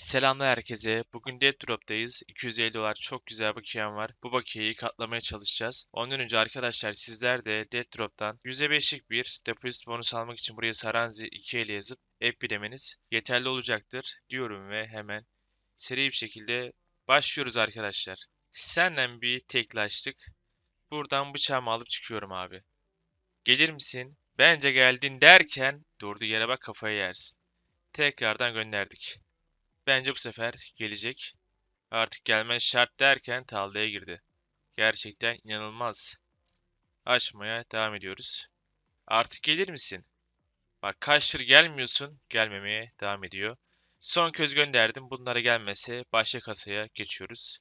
Selamlar herkese. Bugün Dead Drop'tayız. 250 dolar çok güzel bakiyem var. Bu bakiyeyi katlamaya çalışacağız. Ondan önce arkadaşlar sizler de Dead Drop'tan %5'lik bir deposit bonus almak için buraya Saranzi 2 ile yazıp app demeniz yeterli olacaktır diyorum ve hemen seri bir şekilde başlıyoruz arkadaşlar. Senden bir teklaştık. Buradan bıçağımı alıp çıkıyorum abi. Gelir misin? Bence geldin derken durduğu yere bak kafayı yersin. Tekrardan gönderdik. Bence bu sefer gelecek. Artık gelmen şart derken tallaya girdi. Gerçekten inanılmaz. Açmaya devam ediyoruz. Artık gelir misin? Bak kaçtır gelmiyorsun. Gelmemeye devam ediyor. Son köz gönderdim. Bunlara gelmese başka kasaya geçiyoruz.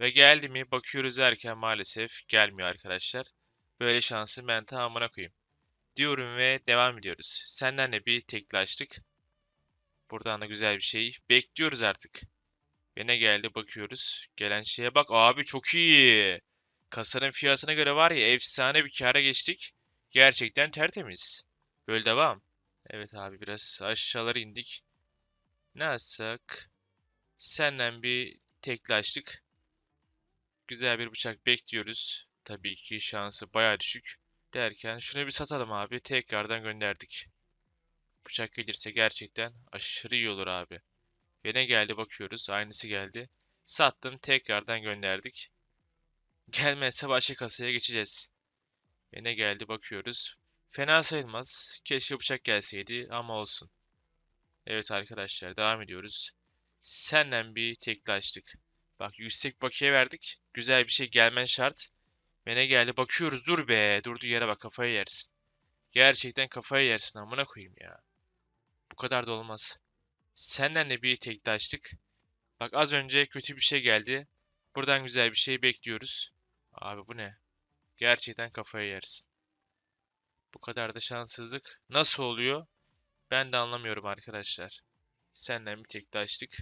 Ve geldi mi bakıyoruz derken maalesef gelmiyor arkadaşlar. Böyle şansın ben tamamına koyayım. Diyorum ve devam ediyoruz. Senden de bir teklaştık. Buradan da güzel bir şey. Bekliyoruz artık. Ve ne geldi bakıyoruz. Gelen şeye bak. Abi çok iyi. Kasanın fiyatına göre var ya efsane bir kâra geçtik. Gerçekten tertemiz. Böyle devam. Evet abi biraz aşağılara indik. Ne yapsak? Senden bir teklaştık. Güzel bir bıçak bekliyoruz. Tabii ki şansı baya düşük. Derken şunu bir satalım abi. Tekrardan gönderdik. Bıçak gelirse gerçekten aşırı iyi olur abi. Ve ne geldi bakıyoruz. Aynısı geldi. Sattım tekrardan gönderdik. Gelmezse başka kasaya geçeceğiz. Ve ne geldi bakıyoruz. Fena sayılmaz. Keşke bıçak gelseydi ama olsun. Evet arkadaşlar devam ediyoruz. Senden bir teklaştık. Bak yüksek bakiye verdik. Güzel bir şey gelmen şart. Ve ne geldi bakıyoruz. Dur be. Durduğu yere bak kafayı yersin. Gerçekten kafayı yersin amına koyayım ya. Bu kadar da olmaz. Senden de bir tektaştık. Bak az önce kötü bir şey geldi. Buradan güzel bir şey bekliyoruz. Abi bu ne? Gerçekten kafaya yersin. Bu kadar da şanssızlık nasıl oluyor? Ben de anlamıyorum arkadaşlar. Senden bir tektaştık.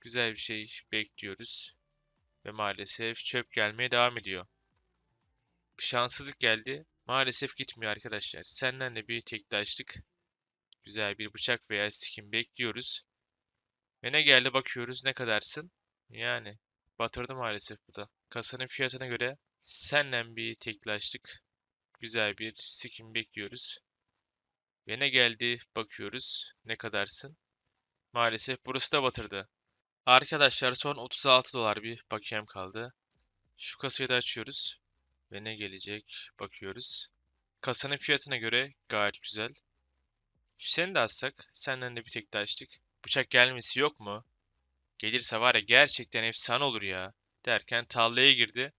Güzel bir şey bekliyoruz. Ve maalesef çöp gelmeye devam ediyor. Bir şanssızlık geldi. Maalesef gitmiyor arkadaşlar. Senden de bir tektaştık. Güzel bir bıçak veya skin bekliyoruz. Ve ne geldi bakıyoruz ne kadarsın. Yani batırdı maalesef bu da. Kasanın fiyatına göre senden bir teklaştık. Güzel bir skin bekliyoruz. Ve ne geldi bakıyoruz ne kadarsın. Maalesef burası da batırdı. Arkadaşlar son 36 dolar bir bakiyem kaldı. Şu kasayı da açıyoruz. Ve ne gelecek bakıyoruz. Kasanın fiyatına göre gayet güzel. Seni de atsak. Senden de bir tek de açtık. Bıçak gelmesi yok mu? Gelirse var ya gerçekten efsane olur ya. Derken tallaya girdi.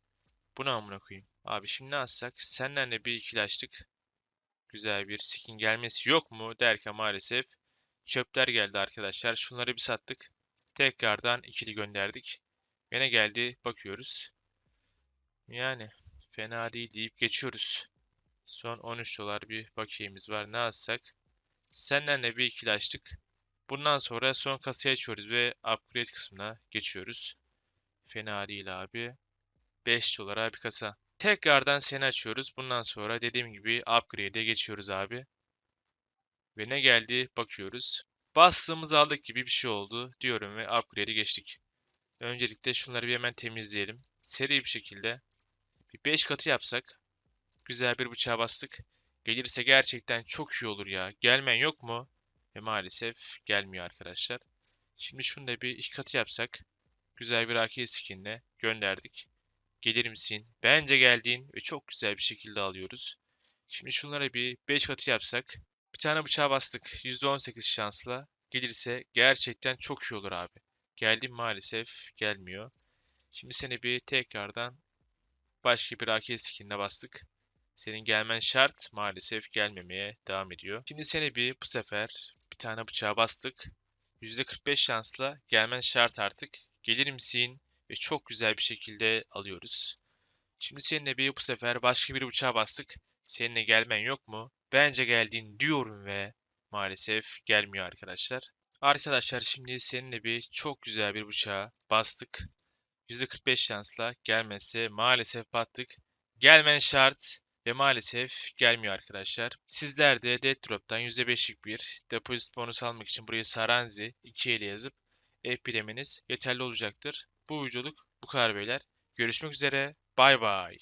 Buna amına koyayım. Abi şimdi ne atsak? Senden de bir ikili açtık. Güzel bir skin gelmesi yok mu? Derken maalesef çöpler geldi arkadaşlar. Şunları bir sattık. Tekrardan ikili gönderdik. Yine geldi. Bakıyoruz. Yani fena değil deyip geçiyoruz. Son 13 dolar bir bakiyemiz var. Ne alsak? Senden de bir ikili açtık. Bundan sonra son kasayı açıyoruz ve upgrade kısmına geçiyoruz. Fena değil abi. 5 dolara bir kasa. Tekrardan seni açıyoruz. Bundan sonra dediğim gibi upgrade'e geçiyoruz abi. Ve ne geldi bakıyoruz. Bastığımız aldık gibi bir şey oldu diyorum ve upgrade'e geçtik. Öncelikle şunları bir hemen temizleyelim. Seri bir şekilde bir 5 katı yapsak. Güzel bir bıçağa bastık. Gelirse gerçekten çok iyi olur ya. Gelmen yok mu? Ve maalesef gelmiyor arkadaşlar. Şimdi şunu da bir iki katı yapsak. Güzel bir AK skinle gönderdik. Gelir misin? Bence geldiğin ve çok güzel bir şekilde alıyoruz. Şimdi şunlara bir 5 katı yapsak. Bir tane bıçağa bastık. %18 şansla. Gelirse gerçekten çok iyi olur abi. Geldim maalesef gelmiyor. Şimdi seni bir tekrardan başka bir AK skinle bastık. Senin gelmen şart. Maalesef gelmemeye devam ediyor. Şimdi seni bir bu sefer bir tane bıçağa bastık. %45 şansla gelmen şart artık. Gelir misin? Ve çok güzel bir şekilde alıyoruz. Şimdi seninle bir bu sefer başka bir bıçağa bastık. Seninle gelmen yok mu? Bence geldiğin diyorum ve maalesef gelmiyor arkadaşlar. Arkadaşlar şimdi seninle bir çok güzel bir bıçağa bastık. %45 şansla gelmezse maalesef battık. Gelmen şart. Ve maalesef gelmiyor arkadaşlar. Sizler de Death Drop'tan %5'lik bir depozit bonus almak için buraya Saranzi 2 ile yazıp e-priminiz yeterli olacaktır. Bu videoluk bu kadar beyler. Görüşmek üzere. Bay bay.